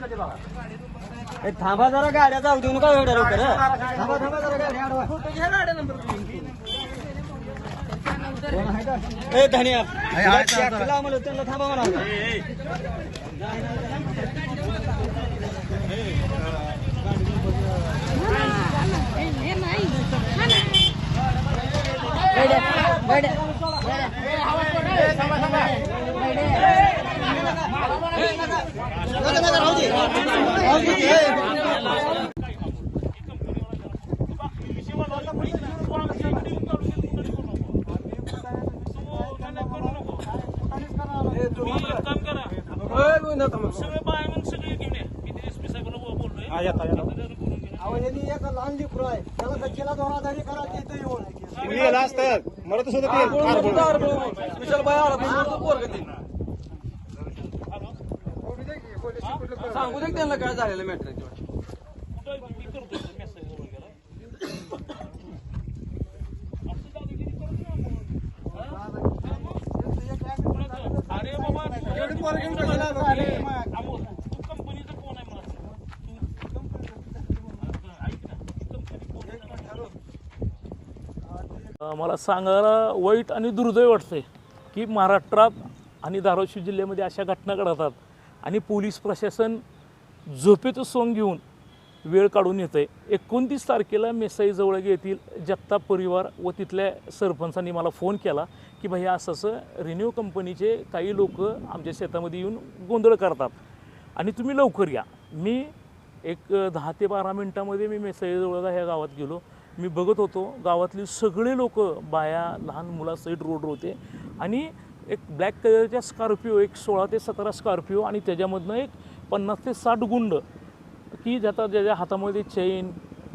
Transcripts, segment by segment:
ए, थांबा जरा गाड्या जाऊ देऊ नका एवढ्या लवकर. थांबा थांबा जरा गाड्या अडवा. कोण आहे का? ए धनिया त्यांना थांबा म्हणा राहू दे. राहू दे. ए, अहो, यांनी एक लहान लेकरू आहे त्याला गच्चीला दोरादारी करायची इथं येऊन गेला असतं मला तर सुद्धा ते सांगू दे त्यांना काय झालेलं मॅटर अरे बाबा तू कंपनीचं आहे मला सांगायला वाईट आणि दुर्दैव वाटतंय की महाराष्ट्रात आणि धाराशिव जिल्ह्यामध्ये अशा घटना घडतात. आणि पोलीस प्रशासन झोपेचं सोंग घेऊन वेळ काढून येतं आहे एकोणतीस तारखेला मेसाईजवळ येथील जगताप परिवार व तिथल्या सरपंचांनी मला फोन केला की भाई असं असं रिन्यू कंपनीचे काही लोक आमच्या शेतामध्ये येऊन गोंधळ करतात आणि तुम्ही लवकर या. मी एक दहा ते बारा मिनटामध्ये मी मेसाईजवळ ह्या गावात गेलो. मी बघत होतो गावातली सगळे लोक बाया लहान मुलासहित रोडवर होते आणि एक ब्लॅक कलरच्या स्कॉर्पिओ एक सोळा ते सतरा स्कॉर्पिओ आणि त्याच्यामधनं एक पन्नास ते साठ गुंड. की ज्याचा ज्याच्या हातामध्ये चेन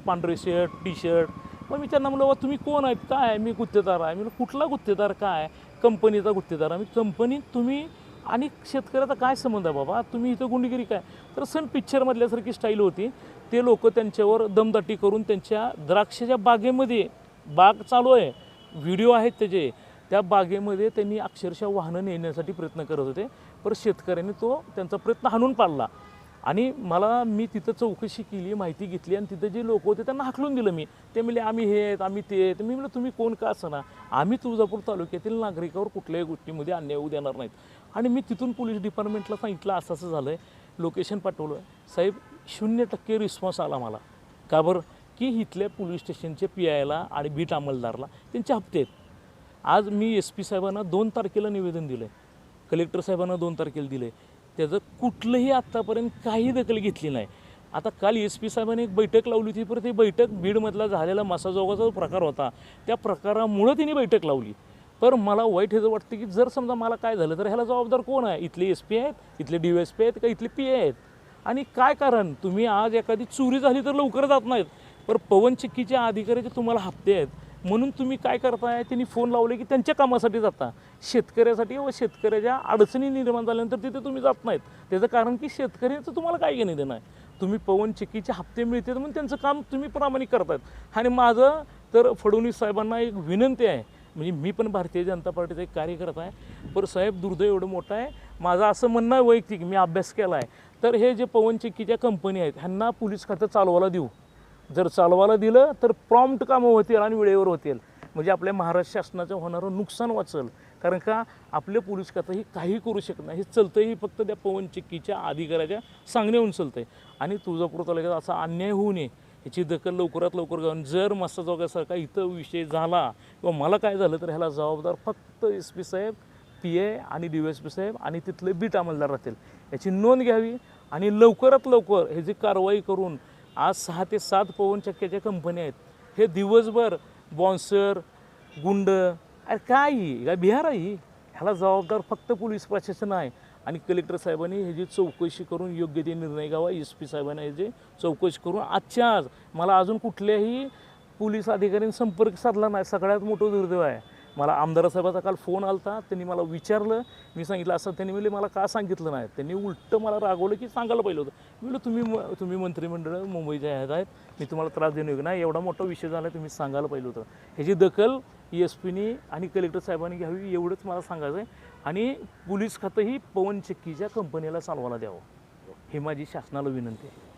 पांढरे शर्ट टी शर्ट मग मी त्यांना म्हणलं बा तुम्ही कोण आहेत? काय मी गुत्तेदार आहे. मी कुठला गुत्तेदार? काय कंपनीचा गुत्तेदार आहे. मी कंपनीत तुम्ही आणि शेतकऱ्याचा काय संबंध आहे बाबा? तुम्ही इथं गुंडगिरी काय? तर सण पिक्चरमधल्यासारखी स्टाईल होती. ते लोक त्यांच्यावर दमदाटी करून त्यांच्या द्राक्षाच्या बागेमध्ये बाग चालू आहे. व्हिडिओ आहेत त्याचे. त्या बागेमध्ये त्यांनी अक्षरशः वाहनं नेण्यासाठी प्रयत्न करत होते पर शेतकऱ्यांनी तो त्यांचा प्रयत्न हाणून पाडला. आणि मला मी तिथं चौकशी केली माहिती घेतली आणि तिथं जे लोक होते त्यांना हाकलून दिलं मी. ते म्हणले आम्ही हे आहेत आम्ही ते आहेत. मी म्हणलं तुम्ही कोण का असणार आम्ही तुळजापूर तालुक्यातील नागरिकावर कुठल्याही गोष्टीमध्ये अन्याय होऊ देणार नाहीत. आणि मी तिथून पोलीस डिपार्टमेंटला सांगितलं असं असं झालं आहे लोकेशन पाठवलं. साहेब शून्य टक्के रिस्पॉन्स आला मला. का बरं? की इथल्या पोलीस स्टेशनच्या पी आयला आणि बीट अंमलदारला त्यांचे हप्ते आहेत. आज मी एस पी साहेबांना दोन तारखेला निवेदन दिलं आहे कलेक्टर साहेबांना दोन तारखेला दिलं आहे त्याचं कुठलंही आत्तापर्यंत काही दखल घेतली नाही. आता काल एस पी साहेबांनी एक बैठक लावली होती पर ती बैठक बीडमधला झालेला मासाजोगाचा जो प्रकार होता. त्या प्रकारामुळं तिने बैठक लावली. तर मला वाईट ह्याचं वाटतं की जर समजा मला काय झालं तर ह्याला जबाबदार कोण आहे? इथले एस पी आहेत इथले डी एस पी आहेत का इथले पी ए आहेत? आणि काय कारण? तुम्ही आज एखादी चोरी झाली तर लवकर जात नाहीत. पर पवन चिक्कीच्या अधिकाऱ्याचे तुम्हाला हप्ते आहेत म्हणून तुम्ही काय करताय? त्यांनी फोन लावले की त्यांच्या कामासाठी जाता. शेतकऱ्यासाठी व शेतकऱ्याच्या अडचणी निर्माण झाल्यानंतर तिथे तुम्ही जात नाहीत. त्याचं कारण की शेतकऱ्याचं तुम्हाला काय घेणे देणं आहे? तुम्ही पवन चिक्कीचे हप्ते मिळते म्हणून त्यांचं काम तुम्ही प्रामाणिक करतायत. आणि माझं तर फडणवीस साहेबांना एक विनंती आहे. म्हणजे मी पण भारतीय जनता पार्टीचा एक कार्यकर्ता आहे. पर साहेब दुर्दैव एवढं मोठं आहे. माझं असं म्हणणं आहे वैयक्तिक मी अभ्यास केला आहे तर हे जे पवन चिक्कीच्या कंपनी आहेत ह्यांना पोलीस खातं चालवायला देऊ. जर चालवायला दिलं तर प्रॉम्प्ट कामं होतील आणि वेळेवर होतील. म्हणजे आपल्या महाराष्ट्र शासनाचं होणारं नुकसान वाचल. कारण का आपले पोलीस खातं ही काही करू शकत नाही. हे चलतं ही फक्त त्या पवन चिक्कीच्या अधिकाऱ्याच्या सांगण्याहून चलतं आहे आणि तुळजापूर तालुक्यात असा अन्याय होऊ नये. याची दखल लवकरात लवकर घेऊन जर मस्ताजोगासारखा इथं विषय झाला किंवा मला काय झालं तर ह्याला जबाबदार फक्त एस पी साहेब पी ए आणि डी एस पी साहेब आणि तिथले बीट अंमलदार राहतील. याची नोंद घ्यावी आणि लवकरात लवकर ह्याची कारवाई करून आज सहा ते सात पवन चक्क्याच्या कंपन्या आहेत हे दिवसभर बॉन्सर गुंड अरे काय ही? काय बिहार आहे ह्याला जबाबदार फक्त पोलीस प्रशासन आहे. आणि कलेक्टर साहेबांनी ह्याची चौकशी करून योग्य ते निर्णय घ्यावा एस पी साहेबांनी ह्याची चौकशी करून आजच्या आज. मला अजून कुठल्याही पोलीस अधिकाऱ्यांनी संपर्क साधला नाही. सगळ्यात मोठं दुर्दैव आहे. मला आमदार साहेबाचा काल फोन आलता त्यांनी मला विचारलं. मी सांगितलं असं त्यांनी म्हणले मला का सांगितलं नाही? त्यांनी उलटं मला रागवलं की सांगायला पाहिलं होतं. मी म्हणलं तुम्ही म- तुम्ही मंत्रिमंडळ मुंबईच्या ह्यात आहेत मी तुम्हाला त्रास देणं योग्य नाही. एवढा मोठा विषय झाला तुम्ही सांगायला पाहिलं होतं. ह्याची दखल एस पीनी आणि कलेक्टर साहेबांनी घ्यावी एवढंच मला सांगायचं आहे आणि पोलीस खातंही पवन चक्कीच्या कंपनीला चालवायला द्यावं. ही माझी शासनाला विनंती आहे.